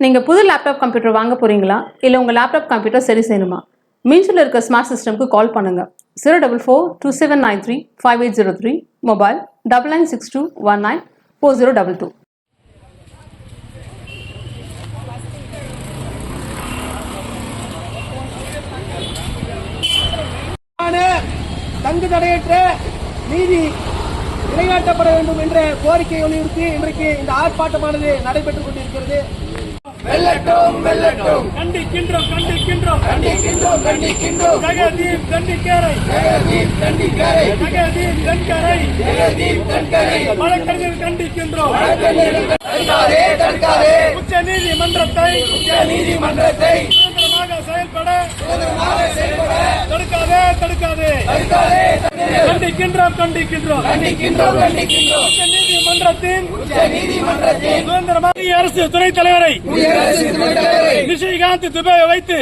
நீங்கள் புது laptop computer வாங்க போகிறீங்களா இல்லை உங்கள் லேப்டாப் கம்ப்யூட்டர் சரி செய்யணுமா? மீன்ஸில் இருக்க ஸ்மார்ட் சிஸ்டம்க்கு கால் பண்ணுங்கள் zero double four two seven nine three five eight zero three mobile double nine six two one nine four zero double two தங்கு தடையற்ற நீதி நிலைநாட்டப்பட வேண்டும் என்ற கோரிக்கையை வலியுறுத்தி இன்றைக்கு இந்த ஆர்ப்பாட்டமானது நடைபெற்றுக் கொண்டிருக்கிறது. வெல்லட்டும் வெல்லட்டும் கண்டிக்கின்றோம் கண்டிக்கின்றோம். கண்டிக்கின்றோம் கண்டிக்கின்றோம். ஜெகதீப் கண்டிக்கரை. ஜெகதீப் கண்டிக்கரை. ஜெகதீப் கண்கரை ஜெகதீப் கண்கரை வழக்கறிஞர் கண்டிக்கின்றோம். தடுக்காதே தடுக்காதே உச்ச நீதிமன்றத்தை. உச்ச நீதிமன்றத்தை. சுதந்திரமாக செயல்பட. தடுக்காதே தடுக்காதே. கண்டிக்கின்றோம் கண்டிக்கின்றோம். நீதிமன்றத்தின் சுதந்திரமாக அரசு துணைத் தலைவரை நிஷிகாந்த் துபேவை வைத்து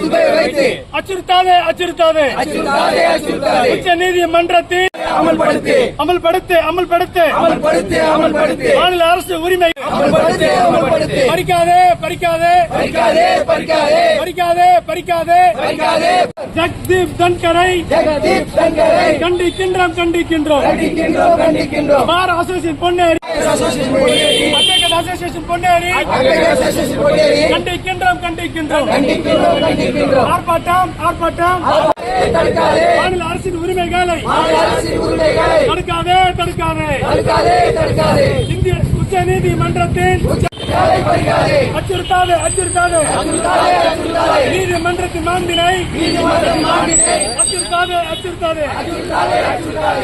துபை வைத்து அச்சுறுத்தாதே அச்சுறுத்தாதே அச்சுறுத்தாதே அச்சுறுத்தாதே. உச்ச நீதிமன்றத்தின் அமல்படுத்து. அமல்படுத்து அமல்படுத்து. அமல்படுத்து அமல்படுத்து. மாநில அரசு உரிமை. அமல்படுத்து அமல்படுத்து. பறிக்காதே பறிக்காதே. பறிக்காதே பறிக்காதே. பறிக்காதே பறிக்காதே. பறிக்காதே. ஜக்தீப் தன்கரை. ஜெகதீப் சங்கரை கண்டிக்கின்றோம் கண்டிக்கின்றோம். கண்டிக்கின்றோம் கண்டிக்கின்றோம். Bar association Ponneri. அசோசியேஷன் அட்டகட் அசோசியேஷன் பொன்னேரி. அசோசியேஷன் கொடியேறி கண்டிக்கின்றோம் கண்டிக்கின்றோம். கண்டிக்கின்றோம் கண்டிக்கின்றோம். ஆர்ப்பாட்டம் ஆர்ப்பாட்டம். தடுக்காதே. மாநில அரசின் உரிமைகளை மாநில அரசின் உரிமைகளை தடுக்காதே தடுக்காதே. தடுக்காதே தடுக்காதே. இந்திய உச்ச நீதிமன்றத்தின் அச்சுறுத்தாதே அச்சுறுத்தாதே. நீதிமன்றத்தின் மாண்பினை அச்சுறுத்தாதே அச்சுறுத்தாதே.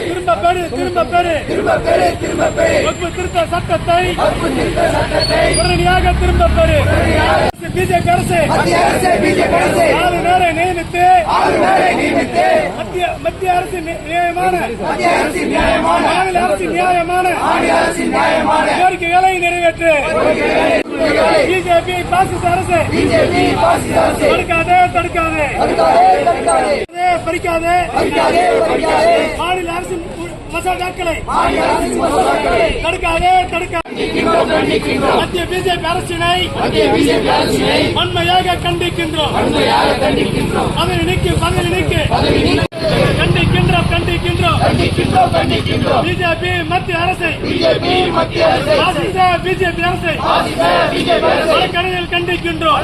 திரும்ப பெறு திரும்ப பெறு. திரும்ப பெரு திரும்ப பெரு வகுப்பு திருத்த சட்டத்தை. உடனடியாக திரும்ப பெறு. பிஜேபி அரசு. மத்திய அரசு பிஜேபி அரசு. ஆளுநரை நியமித்து ஆளுநரை நியமித்து. மத்திய மத்திய அரசு நியாயமான மத்திய அரசின் நியாயமான. மாநில அரசு நியாயமான மாநில அரசின் நியாயமான. கோரிக்கைகளை நிறைவேற்று. பிஜேபி பாசிச அரசு. பிஜேபி பாசிச அரசு. தடுக்காதே தடுக்காதே. தடுக்காதே தடுக்காதே. பறிக்காதே. பறிக்காதே பறிக்காதே. மாநில அரசின் மசோதாக்களை மாநில அரசின் மசோதாக்களை தடுக்காதே தடுக்காதே மத்திய பிஜேபி அரசினை மத்திய பிஜேபி அரசினை வன்மையாக கண்டிக்கின்றோம். உண்மையாக கண்டிக்கின்றோம். பதவி நீக்கு பதவி நீக்கு. பதவி நீக்க. கண்டிக்கின்றோம் கண்டிக்கின்றோம். கண்டிக்கின்றோம் கண்டிக்கின்றோம். பிஜேபி மத்திய அரசை. பிஜேபி மத்திய அரசு. பாசிச பிஜேபி அரசை. பாசிச பிஜேபி அரசு. வழக்கறிஞர் கண்டிக்கின்றோம்.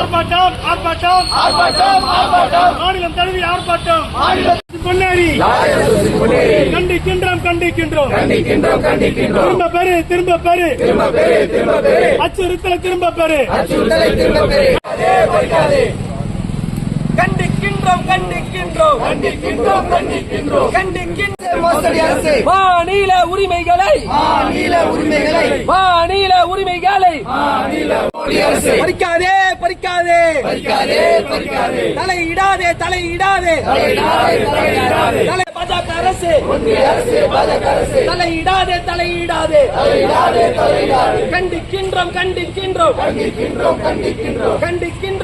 ஆர்ப்பாட்டம் ஆர்ப்பாட்டம். ஆர்ப்பாட்டம் ஆர்ப்பாட்டம். மாநிலம் தழுவி ஆர்ப்பாட்டம். மாநில பொன்னேரி அரசின் கொடியேறி கண்டிக்கின்றோம் கண்டிக்கின்றோம். கண்டிக்கின்றோம் கண்டிக்கின்றோம். திரும்ப பெறு திரும்ப பெறு. திரும்ப பெரு திரும்ப பெரு அச்சுறுத்தலை திரும்ப பெறு. அச்சுறுத்தலை திரும்ப பெரு அதே பறிக்காதே கண்டிக்கின்றோம் கண்டிக்கின்றோம். கண்டிக்கின்றோம் கண்டிக்கின்றோம். கண்டிக்கின்ற மோசடி அரசு. மாநில உரிமைகளை. மாநில உரிமைகளை. மாநில உரிமைகளை. மாநில அரசு. பறிக்காதே பறிக்காதே. பறிக்காதே பறிக்காதே. தலையிடாதே தலையிடாதே. தலையிடாதே தலையிடாதே. தலை பாஜக அரசு. தலையிடாதே தலையிடாதே. தலையிடாதே தலையிடாதே. கண்டிக்கின்றோம் கண்டிக்கின்றோம். கண்டிக்கின்றோம் கண்டிக்கின்றோம். கண்டிக்கின்ற